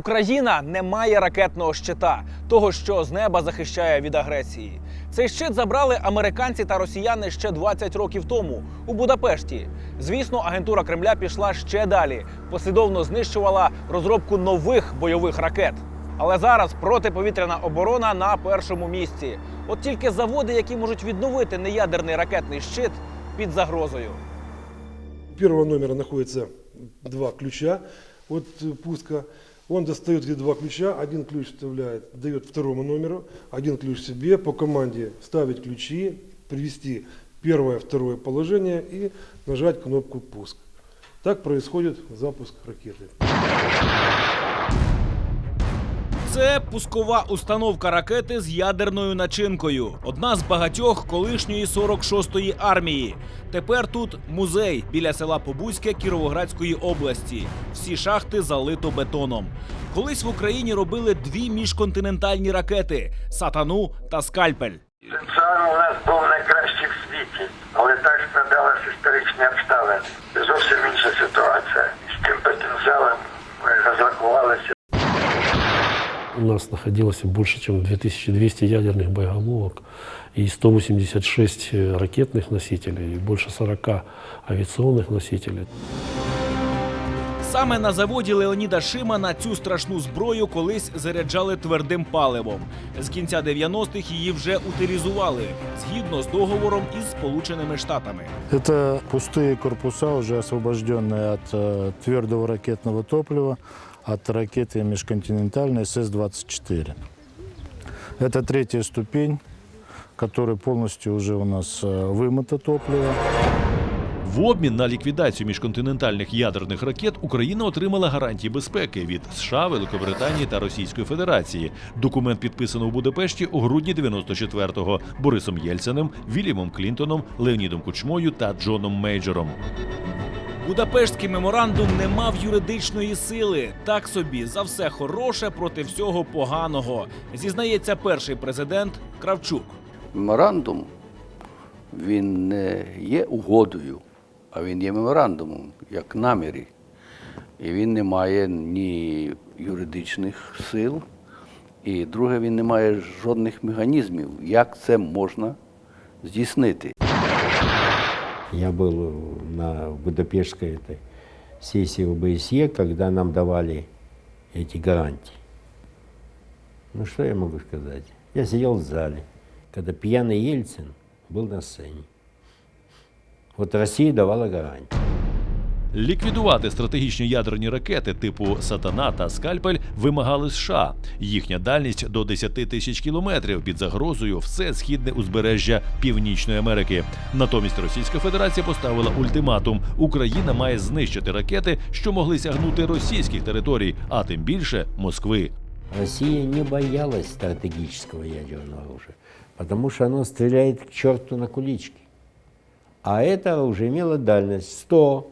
Україна не має ракетного щита, того, що з неба захищає від агресії. Цей щит забрали американці та росіяни ще 20 років тому у Будапешті. Звісно, агентура Кремля пішла ще далі, послідовно знищувала розробку нових бойових ракет. Але зараз протиповітряна оборона на першому місці. От тільки заводи, які можуть відновити неядерний ракетний щит, під загрозою. У номера находится два ключа э, пуска. Он достает эти два ключа, один ключ вставляет, дает второму номеру, один ключ себе, по команде вставить ключи, привести первое, второе положение и нажать кнопку пуск. Так происходит запуск ракеты. Це пускова установка ракети з ядерною начинкою. Одна з багатьох колишньої 46-ї армії. Тепер тут музей біля села Побузьке Кіровоградської області. Всі шахти залито бетоном. Колись в Україні робили дві міжконтинентальні ракети сатану та скальпель. Потенціал у нас був найкращий в світі, але так складалися історичні обставини. Зовсім інша ситуація. З тим потенціалом розрахувалися У нас находилось больше, чем 2200 ядерных боеголовок и 186 ракетных носителей, и больше 40 авиационных носителей. Саме на заводі Леоніда Шимана цю страшну зброю колись заряджали твердим паливом. З кінця 90-х її вже утилізували згідно з договором із Сполученими Штатами. Это пустые корпуса, уже освобожденные от э, твердого ракетного топлива, от ракеты межконтинентальной СС-24. Это третья ступень, которая полностью уже у нас э, вымыто топливо. В обмін на ліквідацію міжконтинентальних ядерних ракет Україна отримала гарантії безпеки від США, Великобританії та Російської Федерації. Документ підписано у Будапешті у грудні 94-го Борисом Єльциним, Вільямом Клінтоном, Леонідом Кучмою та Джоном Мейджором. Будапештський меморандум не мав юридичної сили. Так собі за все хороше проти всього поганого. Зізнається перший президент Кравчук. Меморандум він не є угодою, а він є меморандумом, як наміри. І він не має ні юридичних сил, і друге, він не має жодних механізмів, як це можна здійснити. Я был на Будапештской этой сессии ОБСЕ, когда нам давали эти гарантии. Ну что я могу сказать? Я сидел в зале, когда пьяный Ельцин был на сцене. Вот Россия давала гарантии. Ліквідувати стратегічні ядерні ракети типу Сатана та Скальпель вимагали США. Їхня дальність до 10 тисяч кілометрів під загрозою все східне узбережжя Північної Америки. Натомість Російська Федерація поставила ультиматум: Україна має знищити ракети, що могли сягнути російських територій, а тим більше Москви. Россия не боялась стратегического ядерного оружия, потому что оно стреляет к черту на кулички А это оружие имело дальность 100,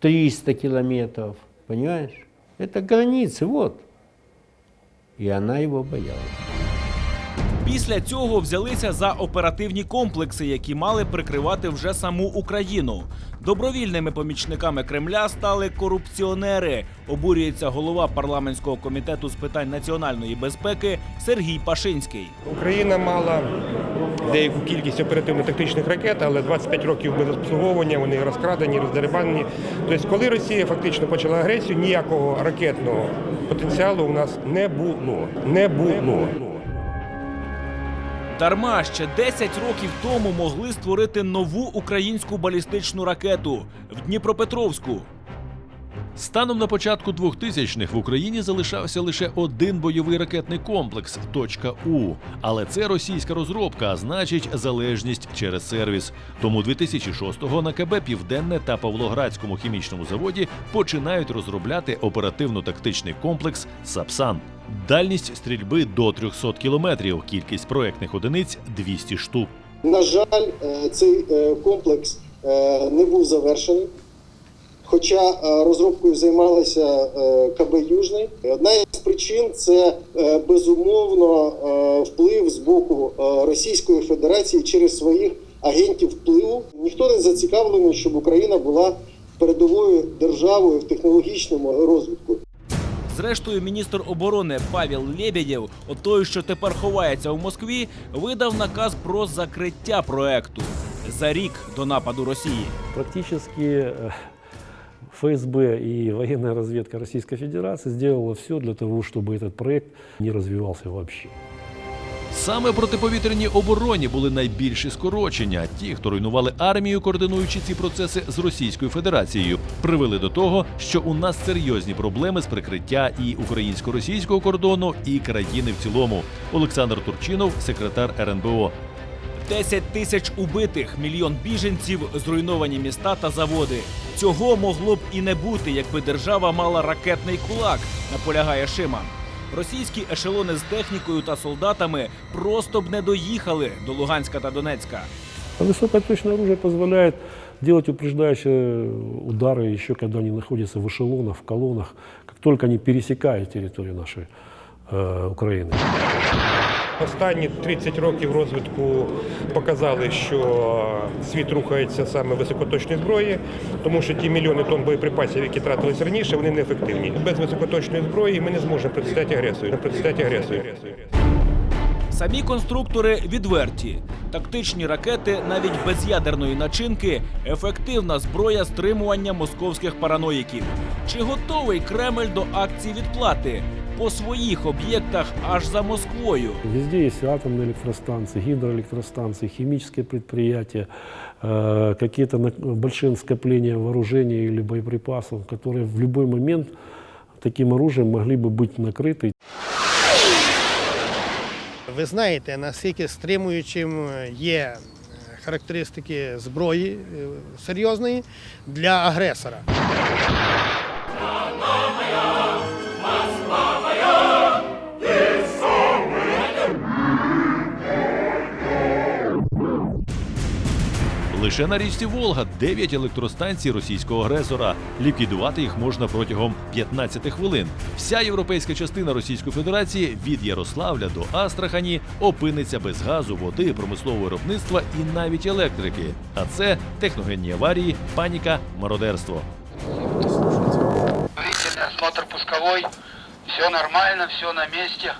300 километров, понимаешь? Это границы, вот. И она его боялась. Після цього взялися за оперативні комплекси, які мали прикривати вже саму Україну. Добровільними помічниками Кремля стали корупціонери. Обурюється голова парламентського комітету з питань національної безпеки Сергій Пашинський. Україна мала деяку кількість оперативно-тактичних ракет, але 25 років без обслуговування, вони розкрадені, роздерибанені. Тобто, коли Росія фактично почала агресію, ніякого ракетного потенціалу у нас не було. Не було. Дарма ще 10 років тому могли створити нову українську балістичну ракету в Дніпропетровську. Станом на початку 2000-х в Україні залишався лише один бойовий ракетний комплекс точка У. Але це російська розробка, а значить залежність через сервіс. Тому 2006-го на КБ Південне та Павлоградському хімічному заводі починають розробляти оперативно-тактичний комплекс Сапсан. Дальність стрільби до 300 кілометрів, кількість проектних одиниць 200 штук. На жаль, е, цей е, комплекс е, не був завершений. Хоча е, розробкою займалася е, КБ Южний. Одна із причин це е, безумовно вплив з боку Російської Федерації через своїх агентів впливу. Ніхто не зацікавлений, щоб Україна була передовою державою в технологічному розвитку. Зрештою, міністр оборони Павел Лебедєв, от той, що тепер ховається у Москві, видав наказ про закриття проекту за рік до нападу Росії. Практически э, ФСБ и военная разведка Российской Федерации сделала все для того, чтобы этот проект не развивался вообще. Саме протиповітряній обороні були найбільші скорочення. Ті, хто руйнували армію, координуючи ці процеси з Російською Федерацією, привели до того, що у нас серйозні проблеми з прикриття і українсько-російського кордону, і країни в цілому. Олександр Турчинов, секретар РНБО. 10 тисяч убитих, мільйон біженців, зруйновані міста та заводи. Цього могло б і не бути, якби держава мала ракетний кулак, наполягає Шиман. Російські ешелони з технікою та солдатами просто б не доїхали до Луганська та Донецька. А высокоточное оружие позволяет делать упреждающие удары еще когда они находятся в эшелонах, в колоннах, как только они пересекают территорию нашей э, Украины. Останні 30 років розвитку показали, що світ рухається саме високоточної зброї, тому що ті мільйони тонн боєприпасів, які тратились раніше, вони неефективні. Без високоточної зброї ми не зможемо протистояти агресію. протистояти агресію. Самі конструктори відверті. Тактичні ракети, навіть без ядерної начинки, ефективна зброя стримування московських параноїків. Чи готовий Кремль до акції відплати по своїх об'єктах аж за Москвою? Везде есть атомные электростанции, гидроэлектростанции, химические предприятия, э, какие-то на- большие скопления вооружений или боеприпасов, которые в любой момент таким оружием могли бы быть накрыты. Ви знаєте, наскільки стримуючим є е, характеристики зброї е, серйозної для агресора. Лише на річці Волга 9 електростанцій російського агресора. Ліквідувати їх можна протягом 15 хвилин. Вся європейська частина Російської Федерації від Ярославля до Астрахані опиниться без газу, води, промислового виробництва і навіть електрики. А це техногенні аварії, паніка, мародерство. Длительный осмотр пусковой. Все нормально, все на месте.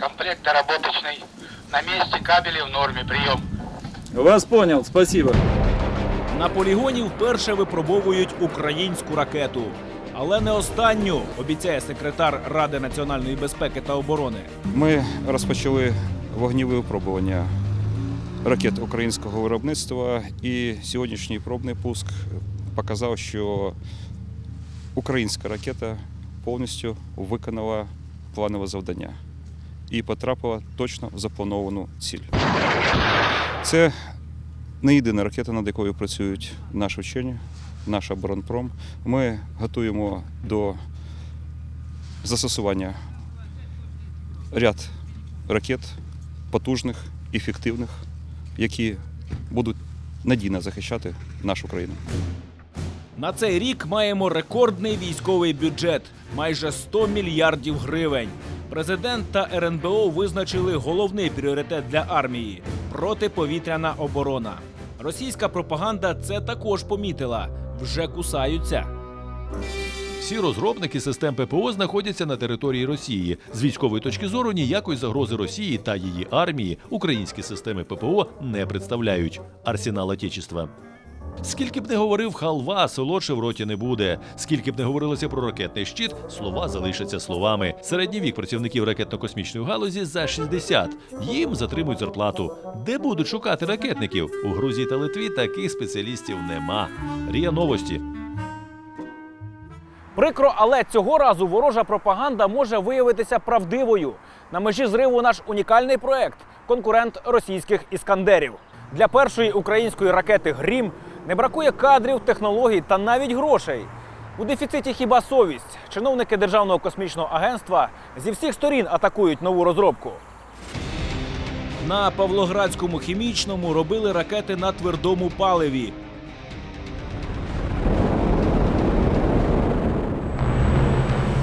Комплект доработочный. На месте кабели в норме. Прием. Вас понял, спасибо. На полігоні вперше випробовують українську ракету. Але не останню, обіцяє секретар Ради національної безпеки та оборони. Ми розпочали вогніве випробування ракет українського виробництва, і сьогоднішній пробний пуск показав, що українська ракета повністю виконала планове завдання і потрапила точно в заплановану ціль. Це не єдина ракета, над якою працюють наші вчені, наш оборонпром. Ми готуємо до застосування ряд ракет потужних, ефективних, які будуть надійно захищати нашу країну. На цей рік маємо рекордний військовий бюджет майже 100 мільярдів гривень. Президент та РНБО визначили головний пріоритет для армії протиповітряна оборона. Російська пропаганда це також помітила. Вже кусаються. Всі розробники систем ППО знаходяться на території Росії. З військової точки зору ніякої загрози Росії та її армії українські системи ППО не представляють. Арсенал Отечества. Скільки б не говорив халва, солодше в роті не буде. Скільки б не говорилося про ракетний щит, слова залишаться словами. Середній вік працівників ракетно-космічної галузі за 60. Їм затримують зарплату. Де будуть шукати ракетників? У Грузії та Литві таких спеціалістів нема. Рія новості. Прикро, але цього разу ворожа пропаганда може виявитися правдивою. На межі зриву наш унікальний проект конкурент російських іскандерів. Для першої української ракети Грім не бракує кадрів, технологій та навіть грошей. У дефіциті хіба совість. Чиновники Державного космічного агентства зі всіх сторін атакують нову розробку. На Павлоградському хімічному робили ракети на твердому паливі.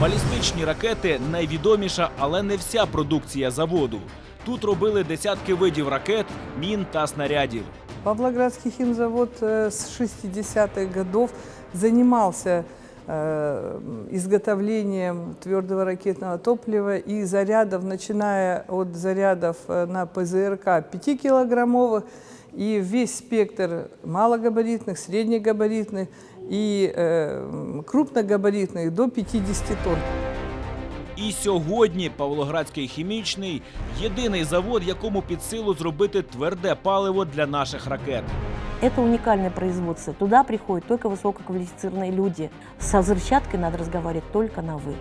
Балістичні ракети найвідоміша, але не вся продукція заводу. Тут робили десятки видів ракет, мін та снарядів. Павлоградский химзавод э, с 60-х годов занимался э, изготовлением твердого ракетного топлива и зарядов, начиная от зарядов э, на ПЗРК 5-килограммовых и весь спектр малогабаритных, среднегабаритных и э, крупногабаритных до 50 тонн. І сьогодні Павлоградський хімічний єдиний завод, якому під силу зробити тверде паливо для наших ракет. Это уникальное производство. Туда приходят только высококвалифицированные люди. Со взрывчаткой надо разговаривать только на «вы».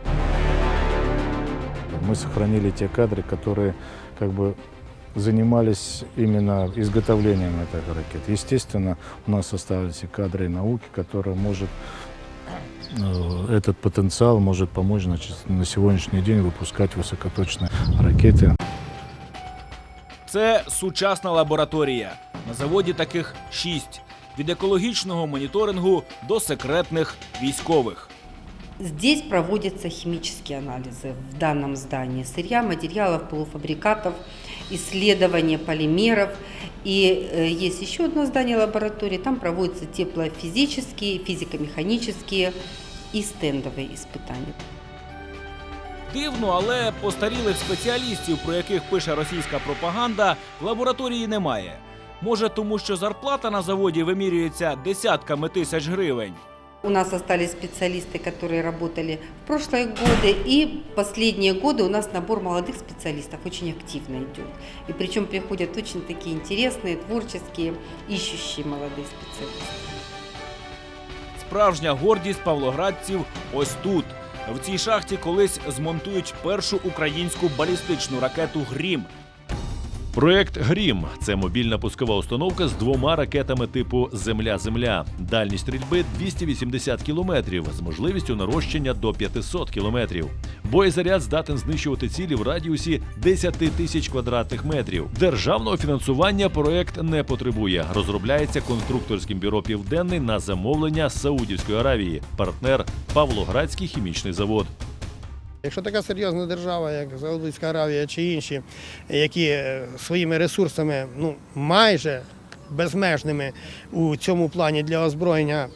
Мы сохранили те кадры, которые как бы занимались именно изготовлением этих ракет. Естественно, у нас остались и кадры науки, которые может э, этот потенциал может помочь значит, на сегодняшний день выпускать высокоточные ракеты. Це сучасна лабораторія. На заводі таких шість: від екологічного моніторингу до секретних військових. Здесь проводятся химические анализы в данном здании сырья, материалов, полуфабрикатов, исследования полимеров. И э, есть еще одно здание лаборатории, там проводятся теплофизические, физико-механические и стендовые испытания. Дивно, але постарілих спеціалістів, про яких пише російська пропаганда, в лабораторії немає. Може, тому що зарплата на заводі вимірюється десятками тисяч гривень. У нас остались специалисты, которые работали в прошлые годы, и последние годы у нас набор молодых специалистов очень активно идет. И причем приходят очень такие интересные, творческие, ищущие молодые специалисты. Справжня гордість павлоградців ось тут. В цій шахті колись змонтують першу українську балістичну ракету Грім. Проект Грім це мобільна пускова установка з двома ракетами типу Земля-Земля. Дальність стрільби 280 кілометрів з можливістю нарощення до 500 кілометрів. Боєзаряд здатен знищувати цілі в радіусі 10 тисяч квадратних метрів. Державного фінансування проект не потребує. Розробляється конструкторським бюро Південний на замовлення Саудівської Аравії. Партнер Павлоградський хімічний завод. Якщо така серйозна держава, як Саудовська Аравія чи інші, які е, своїми ресурсами ну, майже безмежними у цьому плані для озброєння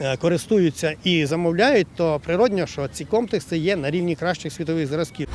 е, користуються і замовляють, то природньо, що ці комплекси є на рівні кращих світових зразків.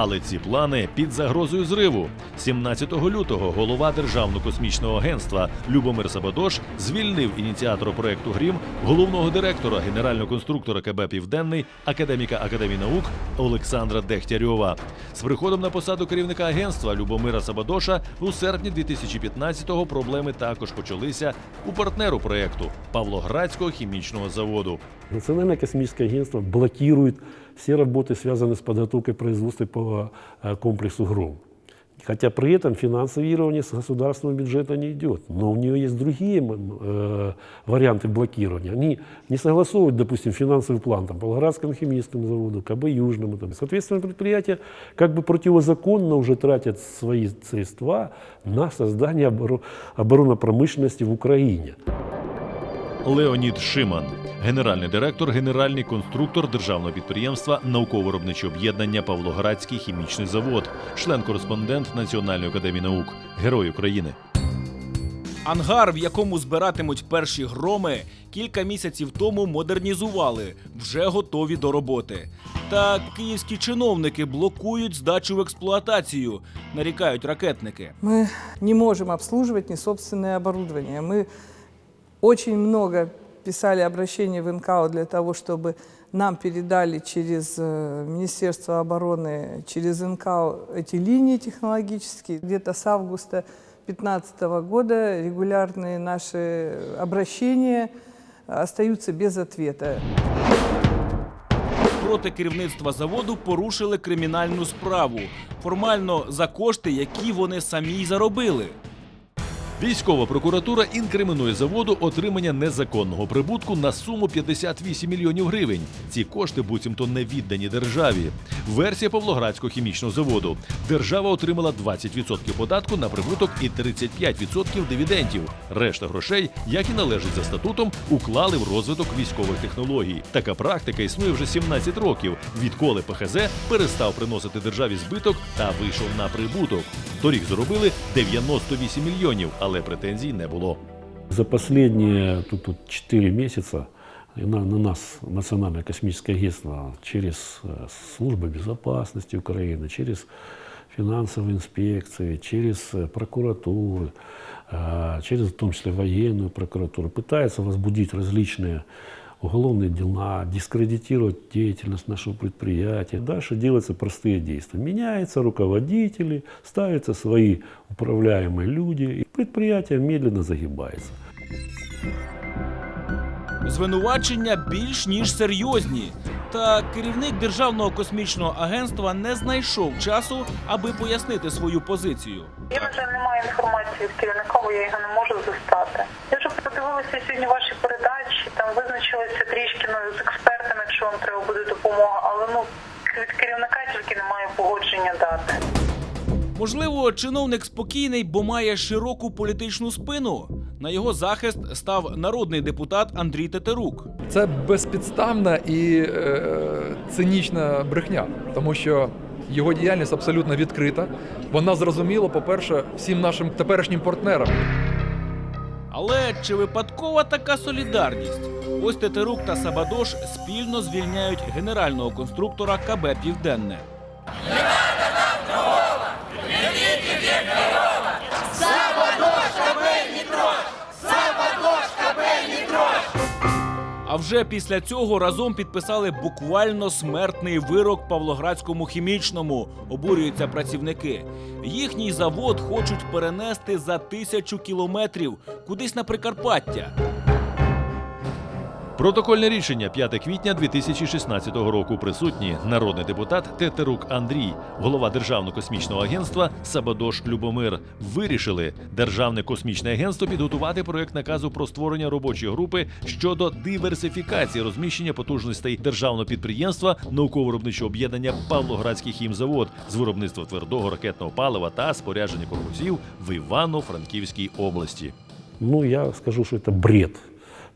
Але ці плани під загрозою зриву. 17 лютого голова Державного космічного агентства Любомир Сабадош звільнив ініціатора проекту Грім, головного директора, генерального конструктора КБ Південний, академіка Академії наук Олександра Дехтярьова. З приходом на посаду керівника агентства Любомира Сабадоша у серпні 2015-го проблеми також почалися у партнеру проекту Павлоградського хімічного заводу. Национальное космическое агентство блокирует все работы, связанные с подготовкой производства по э, комплексу «Гром». Хотя при этом финансирование с государственного бюджета не идет. Но у нее есть другие м, э, варианты блокирования. Они не согласовывают, допустим, финансовый план там, Павлоградскому химическому заводу, КБ Южному. Там. Соответственно, предприятия как бы противозаконно уже тратят свои средства на создание оборо- оборонно-промышленности в Украине. Леонід Шиман, генеральний директор, генеральний конструктор державного підприємства Науково-виробниче об'єднання Павлоградський хімічний завод, член-кореспондент Національної академії наук, Герой України. Ангар, в якому збиратимуть перші громи, кілька місяців тому модернізували, вже готові до роботи. Та київські чиновники блокують здачу в експлуатацію, нарікають ракетники. Мы не можем обслуживать несобственное оборудование. Мы очень много писали обращений в НКО для того, чтобы нам передали через э, Министерство обороны, через НКО эти линии технологические. Где-то с августа 2015 года регулярные наши обращения остаются без ответа. Проти керівництва заводу порушили кримінальну справу. Формально за кошти, які вони самі й заробили. Військова прокуратура інкримінує заводу отримання незаконного прибутку на суму 58 мільйонів гривень. Ці кошти буцімто не віддані державі. Версія Павлоградського хімічного заводу. Держава отримала 20% податку на прибуток і 35% дивідендів. Решта грошей, як і належить за статутом, уклали в розвиток військових технологій. Така практика існує вже 17 років, відколи ПХЗ перестав приносити державі збиток та вийшов на прибуток. Торік заробили 98 мільйонів, але претензій не було. За последние тут, тут 4 месяца и на, на нас, Национальное космическое агентство, через э, службы безопасности Украины, через финансовые инспекции, через э, прокуратуры, э, через в том числе военную прокуратуру, пытается возбудить различные уголовные дела, дискредитировать деятельность нашего предприятия. Дальше делаются простые действия. Меняются руководители, ставятся свои управляемые люди, и предприятие медленно загибается. Звинувачення більш ніж серйозні. Та керівник Державного космічного агентства не знайшов часу, аби пояснити свою позицію. Я вже не маю інформації від керівника, бо я його не можу застати. Я вже подивилася сьогодні ваші передачі, з експертами, якщо вам треба буде допомога, але ну від керівника тільки немає погодження дати. Можливо, чиновник спокійний, бо має широку політичну спину. На його захист став народний депутат Андрій Тетерук. Це безпідставна і е, цинічна брехня, тому що його діяльність абсолютно відкрита. Вона зрозуміла, по-перше, всім нашим теперішнім партнерам. Але чи випадкова така солідарність? Ось Тетерук та Сабадош спільно звільняють генерального конструктора КБ Південне. Вже після цього разом підписали буквально смертний вирок Павлоградському хімічному. Обурюються працівники. Їхній завод хочуть перенести за тисячу кілометрів кудись на Прикарпаття. Протокольне рішення 5 квітня 2016 року присутні народний депутат Тетерук Андрій, голова Державного космічного агентства Сабадош Любомир. Вирішили Державне космічне агентство підготувати проект наказу про створення робочої групи щодо диверсифікації розміщення потужностей державного підприємства науково-виробничого об'єднання Павлоградський хімзавод з виробництва твердого ракетного палива та спорядження корпусів в Івано-Франківській області. Ну, я скажу, что это бред.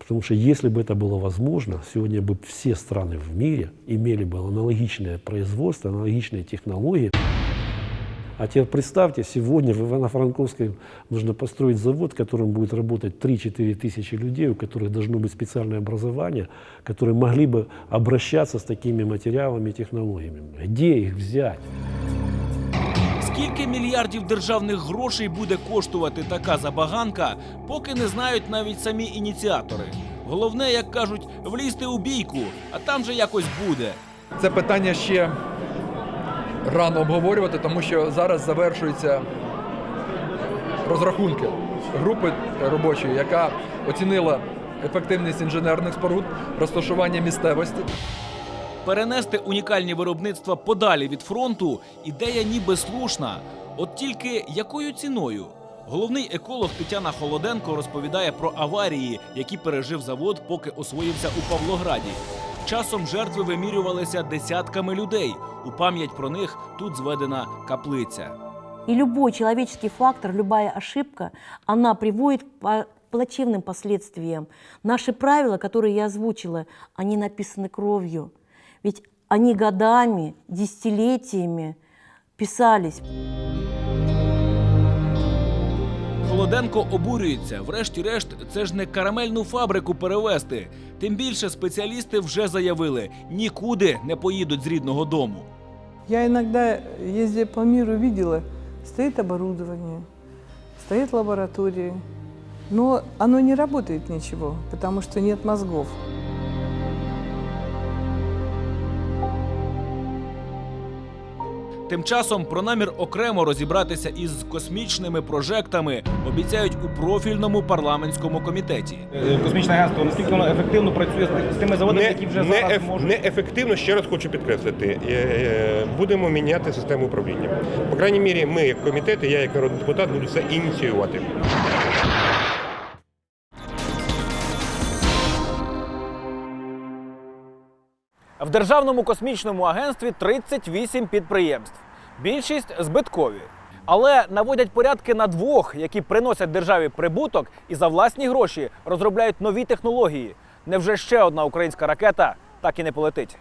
Потому что если бы это было возможно, сегодня бы все страны в мире имели бы аналогичное производство, аналогичные технологии. А теперь представьте, сегодня в Ивано-Франковской нужно построить завод, в котором будет работать 3-4 тысячи людей, у которых должно быть специальное образование, которые могли бы обращаться с такими материалами и технологиями. Где их взять? Скільки мільярдів державних грошей буде коштувати така забаганка, поки не знають навіть самі ініціатори. Головне, як кажуть, влізти у бійку, а там же якось буде. Це питання ще рано обговорювати, тому що зараз завершуються розрахунки групи робочої, яка оцінила ефективність інженерних споруд, розташування місцевості Перенести унікальні виробництва подалі від фронту ідея ніби слушна. От тільки якою ціною? Головний еколог Тетяна Холоденко розповідає про аварії, які пережив завод, поки освоївся у Павлограді. Часом жертви вимірювалися десятками людей. У пам'ять про них тут зведена каплиця. И любой человеческий фактор, любая ошибка, она приводит к по- плачевным последствиям. Наши правила, которые я озвучила, они написаны кровью. Ведь они годами, десятилетиями писались. Холоденко обурюється. Врешті-решт, це ж не карамельну фабрику перевезти. Тим більше спеціалісти вже заявили, нікуди не поїдуть з рідного дому. Я иногда, ездя по миру, видела, стоит оборудование, стоят лаборатории, но оно не работает ничего, потому что нет мозгов. Тим часом про намір окремо розібратися із космічними прожектами обіцяють у профільному парламентському комітеті. Космічне агентство, наскільки воно ефективно працює з- тими заводами, які вже не, зараз еф- можуть. не ефективно, ще раз хочу підкреслити. Е, е, Будемо міняти систему управління. По крайній мірі, ми, як комітет, і я як народний депутат, буду це ініціювати. В Державному космічному агентстві 38 підприємств. Більшість збиткові. Але наводять порядки на двох, які приносять державі прибуток і за власні гроші розробляють нові технології. Невже ще одна українська ракета так і не полетить?